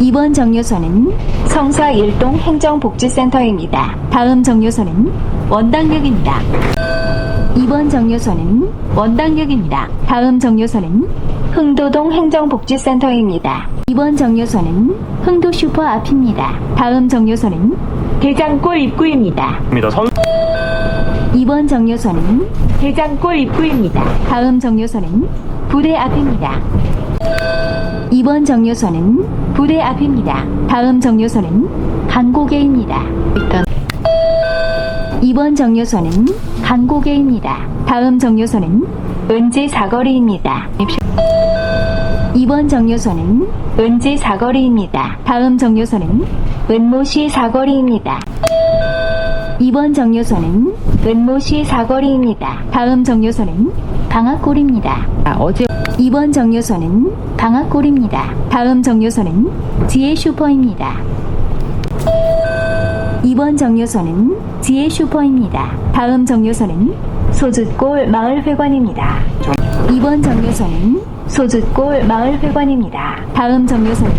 이번 정류소는 성사 일동 행정복지센터입니다. 다음 정류소는 원당역입니다. 이번 정류소는 원당역입니다. 다음 정류소는 흥도동 행정복지센터입니다. 이번 정류소는 흥도 슈퍼 앞입니다. 다음 정류소는 대장골 입구입니다. 입니다. 선 이번 정류소는 대장골 입구입니다. 다음 정류소는 부대 앞입니다. 이번 정류소는 부대 앞입니다. 다음 정류소는 간고개입니다. 이번 정류소는 간고개입니다. 다음 정류소는 은지 사거리입니다. 이번 정류소는 은지 사거리입니다. 다음 정류소는 은모시 사거리입니다. 이번 정류소는 은모시 사거리입니다. 다음 정류소는 방학골입니다. 아, 어제 2번 정류소는 방학골입니다. 다음 정류소는 지혜 슈퍼입니다. 이번 정류소는 지혜 슈퍼입니다. 다음 정류소는 소주골 마을회관입니다. 이번 정류소는 소주골 마을회관입니다. 다음 정류소는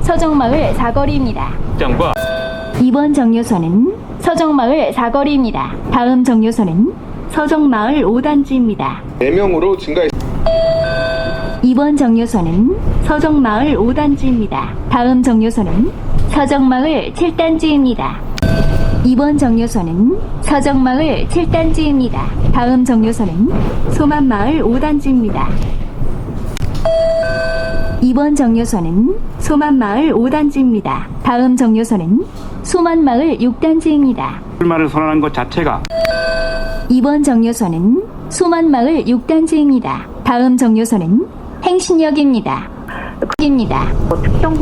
서정마을 사거리입니다. 장관. 이번 정류소는 서정마을 사거리입니다. 다음 정류소는 서정마을 5단지입니다. 4명으로 증가했... 이번 정류소는 서정마을 5단지입니다. 다음 정류소는 서정마을 7단지입니다. 이번 정류소는 서정마을 7단지입니다. 다음 정류소는 소만마을 5단지입니다. 이번 정류소는 소만마을 5단지입니다. 다음 정류소는 소만마을 6단지입니다. 출마를 선언한 것 자체가 이번 정류소는 소만마을 6단지입니다. 다음 정류소는 행신역입니다. 입니다.